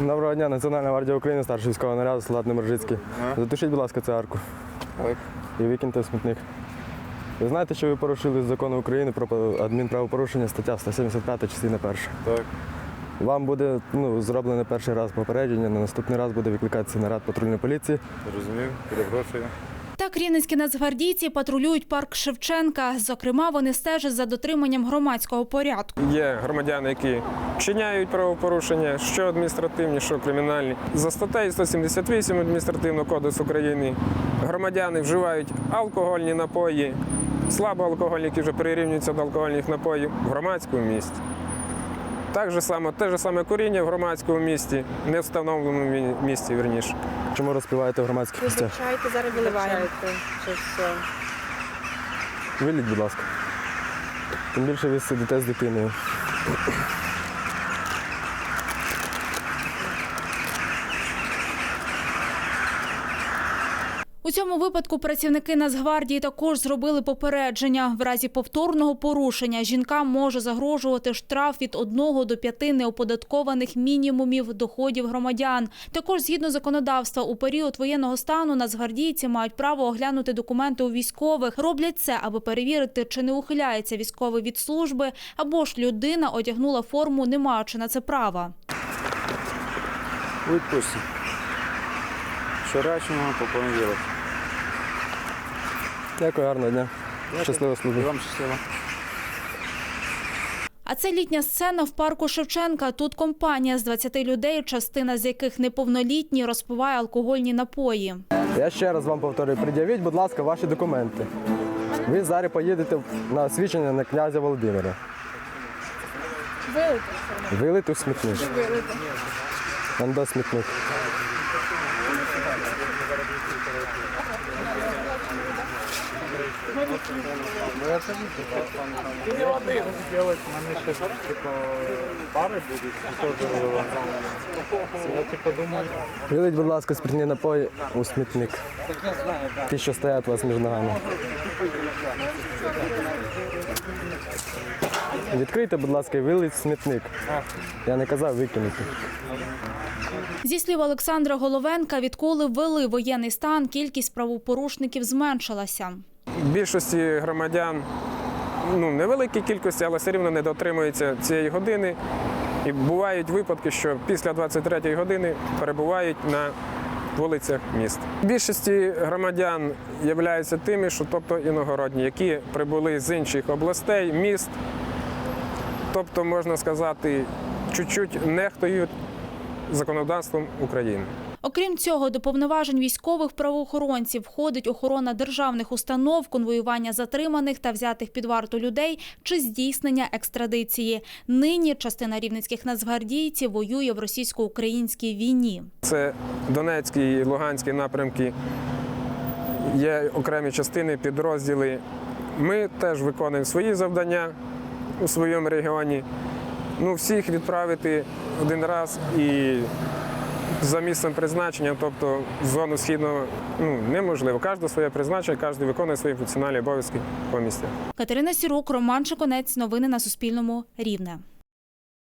Доброго дня, Національна гвардія України, старший військовий наряд, солдат Немержицький. Затушіть, будь ласка, цю арку Так. і викиньте смітник. Ви знаєте, що ви порушили закон України про адмінправопорушення, стаття 175, частина перша. Так. Вам буде ну, зроблене перший раз попередження, на наступний раз буде викликатися наряд патрульної поліції. Зрозумів, перепрошую. Так рівненські нацгвардійці патрулюють парк Шевченка. Зокрема, вони стежать за дотриманням громадського порядку. Є громадяни, які вчиняють правопорушення, що адміністративні, що кримінальні. За статтею 178 адміністративного кодексу України громадяни вживають алкогольні напої, слабоалкогольні, які вже прирівнюються до алкогольних напоїв в громадському місті. Так же само, те ж саме куріння в громадському місті, не встановленому місті, місці, верніше. Чому розпиваєте в громадських місцях? Вибачайте, зараз виливаєте. Виліть, будь ласка. Тим більше ви сидите з дитиною. У цьому випадку працівники Нацгвардії також зробили попередження. В разі повторного порушення жінкам може загрожувати штраф від 1 до 5 неоподаткованих мінімумів доходів громадян. Також згідно законодавства, у період воєнного стану нацгвардійці мають право оглянути документи у військових. Роблять це, аби перевірити, чи не ухиляється військовий від служби, або ж людина одягнула форму, не маючи на це права. У. Вчорашнього по. Дякую, гарного дня. Щасливо служби. вам щасливо. А це літня сцена в парку Шевченка. Тут компанія з 20 людей, частина з яких неповнолітні, розпиває алкогольні напої. Я ще раз вам повторюю, пред'явіть, будь ласка, ваші документи. Ви зараз поїдете на освідчення на князя Володимира. Вилити. Вилити в смітник. Вилити. Там де смітник. Мене ще типу, пари будуть, теж Я типу думаю, Вилить, будь ласка, спиртні напої у смітник. Ті, що стоять у вас між ногами. Відкрийте, будь ласка, і вилить смітник. Я не казав викинути. Зі слів Олександра Головенка, відколи ввели воєнний стан, кількість правопорушників зменшилася. Більшості громадян ну, невеликій кількості, але все рівно не дотримуються цієї години. І бувають випадки, що після 23-ї години перебувають на вулицях міст. Більшості громадян являються тими, що тобто іногородні, які прибули з інших областей, міст, тобто, можна сказати, чуть-чуть нехтують законодавством України. Окрім цього, до повноважень військових правоохоронців входить охорона державних установ, конвоювання затриманих та взятих під варту людей чи здійснення екстрадиції. Нині частина рівненських нацгвардійців воює в російсько-українській війні. Це Донецький і Луганський напрямки. Є окремі частини, підрозділи. Ми теж виконуємо свої завдання у своєму регіоні. Ну, всіх відправити один раз і за місцем призначення, тобто зону східного, ну неможливо. Кожне своє призначення, кожен виконує свої функціональні обов'язки по місті. Катерина Сірук, Роман Шиконець. Новини на Суспільному. Рівне.